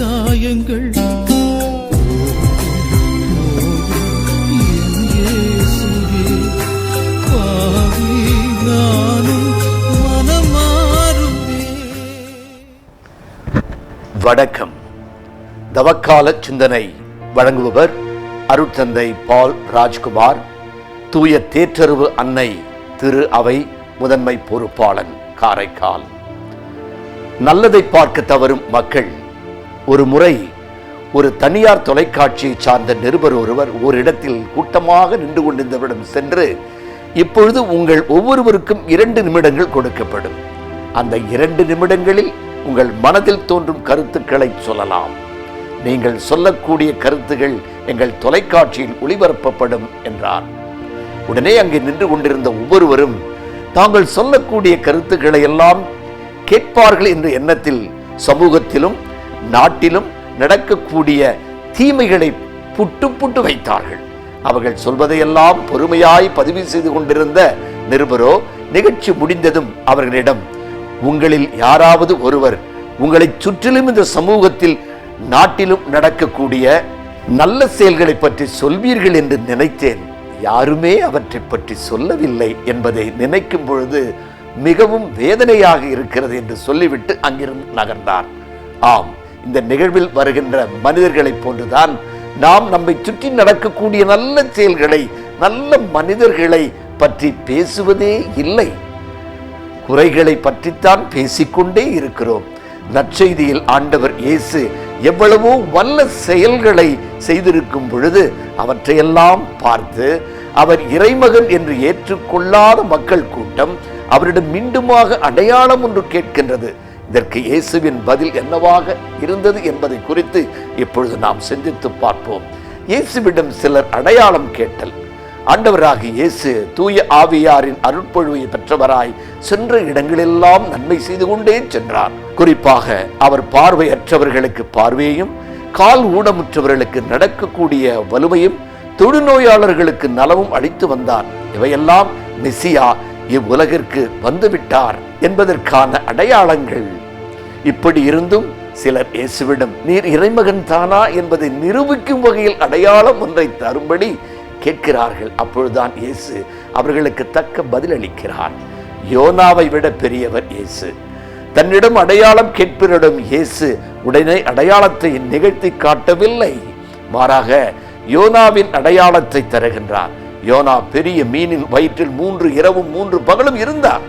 காயங்கள் வணக்கம். தவக்கால சிந்தனை வழங்குபவர் அருட்தந்தை பால் ராஜ்குமார் தூய தேற்றறிவு அன்னை திரு அவை முதன்மை பொறுப்பாளன் காரைக்கால். நல்லதை பார்க்க தவறும் மக்கள் ஒரு முறை ஒரு தனியார் தொலைக்காட்சியை சார்ந்த நிருபர் ஒருவர் ஓரிடத்தில் கூட்டமாக நின்று கொண்டிருந்தவரிடம் சென்று இப்பொழுது உங்கள் ஒவ்வொருவருக்கும் இரண்டு நிமிடங்கள் கொடுக்கப்படும். அந்த இரண்டு நிமிடங்களில் உங்கள் மனதில் தோன்றும் கருத்துக்களை சொல்லலாம். நீங்கள் சொல்லக்கூடிய கருத்துகள் எங்கள் தொலைக்காட்சியில் ஒளிபரப்பப்படும் என்றார். உடனே அங்கே நின்று கொண்டிருந்த ஒவ்வொருவரும் தாங்கள் சொல்லக்கூடிய கருத்துக்களை எல்லாம் கேட்பார்கள் என்ற எண்ணத்தில் சமூகத்திலும் நாட்டிலும் நடக்கக்கூடிய தீமைகளை புட்டு புட்டு வைத்தார்கள். அவர்கள் சொல்வதையெல்லாம் பொறுமையாய் பதிவு செய்து கொண்டிருந்த நிருபரோ நிகழ்ச்சி முடிந்ததும் அவர்களிடம் உங்களில் யாராவது ஒருவர் உங்களை சுற்றிலும் இந்த சமூகத்தில் நாட்டிலும் நடக்கக்கூடிய நல்ல செயல்களை பற்றி சொல்வீர்கள் என்று நினைத்தேன். யாருமே அவற்றை பற்றி சொல்லவில்லை என்பதை நினைக்கும் பொழுது மிகவும் வேதனையாக இருக்கிறது என்று சொல்லிவிட்டு அங்கிருந்து நகர்ந்தார். ஆம் இந்த நிகழ்வில் வருகின்ற மனிதர்களைப் போன்றுதான் நாம் நம்மை சுற்றி நடக்கக்கூடிய நல்ல செயல்களை நல்ல மனிதர்களை பற்றி பேசுவதே இல்லை. குறைகளை பற்றித்தான் பேசிக்கொண்டே இருக்கிறோம். நற்செய்தியில் ஆண்டவர் இயேசு எவ்வளவோ வல்ல செயல்களை செய்திருக்கும் பொழுது அவற்றையெல்லாம் பார்த்து அவர் இறைமகன் என்று ஏற்றுக்கொள்ளாத மக்கள் கூட்டம் அவரிடம் மீண்டுமாக அடையாளம் ஒன்று கேட்கின்றது. இதற்கு இயேசுவின் பதில் என்னவாக இருந்தது என்பதை குறித்து இப்பொழுது நாம் சிந்தித்து பார்ப்போம். இயேசுவிடம் சிலர் அடையாளம் கேட்டல். ஆண்டவராக இயேசு தூய ஆவியாரின் அருட்பொழுவை பெற்றவராய் சென்ற இடங்களெல்லாம் நன்மை செய்து கொண்டே சென்றார். குறிப்பாக அவர் பார்வையற்றவர்களுக்கு பார்வையும் கால் ஊனமுற்றவர்களுக்கு நடக்கக்கூடிய வலுவையும் தொழுநோயாளர்களுக்கு நலமும் அளித்து வந்தார். இவையெல்லாம் மெசியா இவ்வுலகிற்கு வந்துவிட்டார் என்பதற்கான அடையாளங்கள் இப்படி இருந்தும் சிலர் இயேசுவிடம் நீர் இறைமகன் தானா? என்பதை நிரூபிக்கும் வகையில் அடையாளம் ஒன்றை தரும்படி கேட்கிறார்கள். அப்பொழுதுதான் இயேசு அவர்களுக்கு தக்க பதிலளிக்கிறார் யோனாவை விட பெரியவர் இயேசு. தன்னிடம் அடையாளம் கேட்பிரிடம் இயேசு உடனே அடையாளத்தை நிகழ்த்தி காட்டவில்லை. மாறாக யோனாவின் அடையாளத்தை தருகின்றார். யோனா பெரிய மீனின் வயிற்றில் மூன்று இரவும் மூன்று பகலும் இருந்தார்.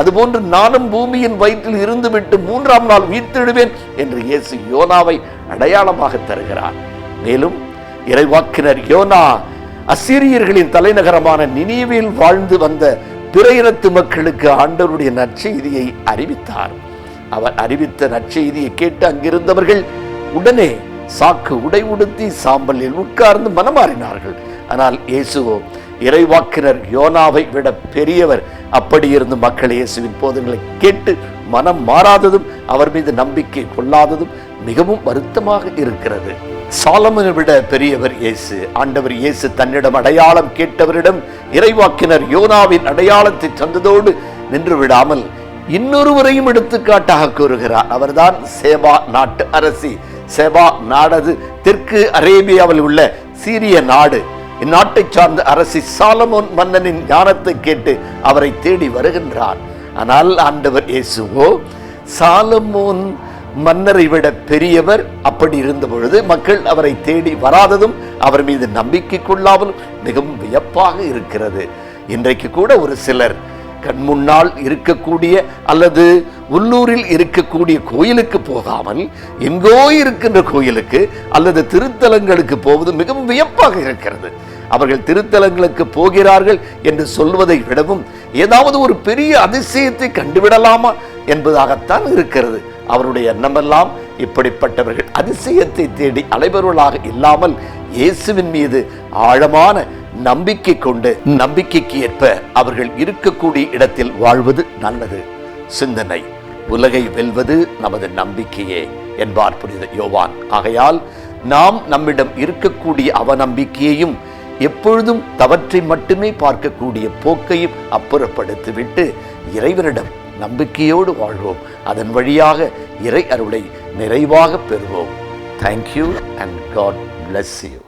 அதுபோன்று நானும் பூமியின் வயிற்றில் இருந்துவிட்டு மூன்றாம் நாள் உயிர்த்தெழுவேன் என்று இயேசு யோனாவை அடையாளமாக தருகிறார். மேலும் இறைவாக்கினர் யோனா அசிரியர்களின் தலைநகரமான நினைவில் வாழ்ந்து வந்த பிற இனத்து மக்களுக்கு ஆண்டவருடைய நற்செய்தியை அறிவித்தார். அவர் அறிவித்த நற்செய்தியை கேட்டு அங்கிருந்தவர்கள் உடனே சாக்கு உடை உடுத்தி சாம்பலில் உட்கார்ந்து மனமாறினார்கள். ஆனால் இயேசுவோ இறைவாக்கினர் யோனாவை விட பெரியவர் அப்படி இருந்து மக்கள் இயேசுவின் போதங்களை கேட்டு மனம் மாறாததும் அவர் மீது நம்பிக்கை கொள்ளாததும் மிகவும் வருத்தமாக இருக்கிறது. சாலமனை விட பெரியவர் இயேசு ஆண்டவர் இயேசு தன்னிடம் அடையாளம் கேட்டவரிடம் இறைவாக்கினர் யோனாவின் அடையாளத்தை தந்ததோடு நின்று விடாமல் இன்னொருவரையும் எடுத்துக்காட்டாக கூறுகிறார். அவர்தான் சேபா நாட்டு அரசி. சேபா நாடது தெற்கு அரேபியாவில் உள்ள சீரிய நாடு. இந்நாட்டை சார்ந்த அரசி சாலமோன் மன்னனின் ஞானத்தை கேட்டு அவரை தேடி வருகின்றார். ஆனால் ஆண்டவர் இயேசுவோ சாலமோன் மன்னரை விட பெரியவர் அப்படி இருந்த பொழுது மக்கள் அவரை தேடி வராததும் அவர் மீது நம்பிக்கை கொள்ளாமலும் மிகவும் வியப்பாக இருக்கிறது. இன்றைக்கு கூட ஒரு சிலர் கண் முன்னால் இருக்கக்கூடிய அல்லது உள்ளூரில் இருக்கக்கூடிய கோயிலுக்கு போகாமல் எங்கோ இருக்கின்ற கோயிலுக்கு அல்லது திருத்தலங்களுக்கு போவது மிகவும் வியப்பாக இருக்கிறது. அவர்கள் திருத்தலங்களுக்கு போகிறார்கள் என்று சொல்வதை விடவும் ஏதாவது ஒரு பெரிய அதிசயத்தை கண்டுவிடலாமா என்பதாகத்தான் இருக்கிறது. அவருடைய எண்ணமெல்லாம் இப்படிப்பட்டவர்கள் அதிசயத்தை தேடி அலைபவர்களாக இல்லாமல் இயேசுவின் மீது ஆழமான நம்பிக்கை கொண்டு நம்பிக்கைக்கு ஏற்ப அவர்கள் இருக்கக்கூடிய இடத்தில் வாழ்வது நல்லது. சிந்தனை. உலகை வெல்வது நமது நம்பிக்கையே என்பார் புனித யோவான். ஆகையால் நாம் நம்மிடம் இருக்கக்கூடிய அவநம்பிக்கையையும் எப்பொழுதும் தவற்றை மட்டுமே பார்க்கக்கூடிய போக்கையும் அப்புறப்படுத்திவிட்டு இறைவனிடம் நம்பிக்கையோடு வாழ்வோம். அதன் வழியாக இறை அருளை நிறைவாக பெறுவோம். Thank you and God bless you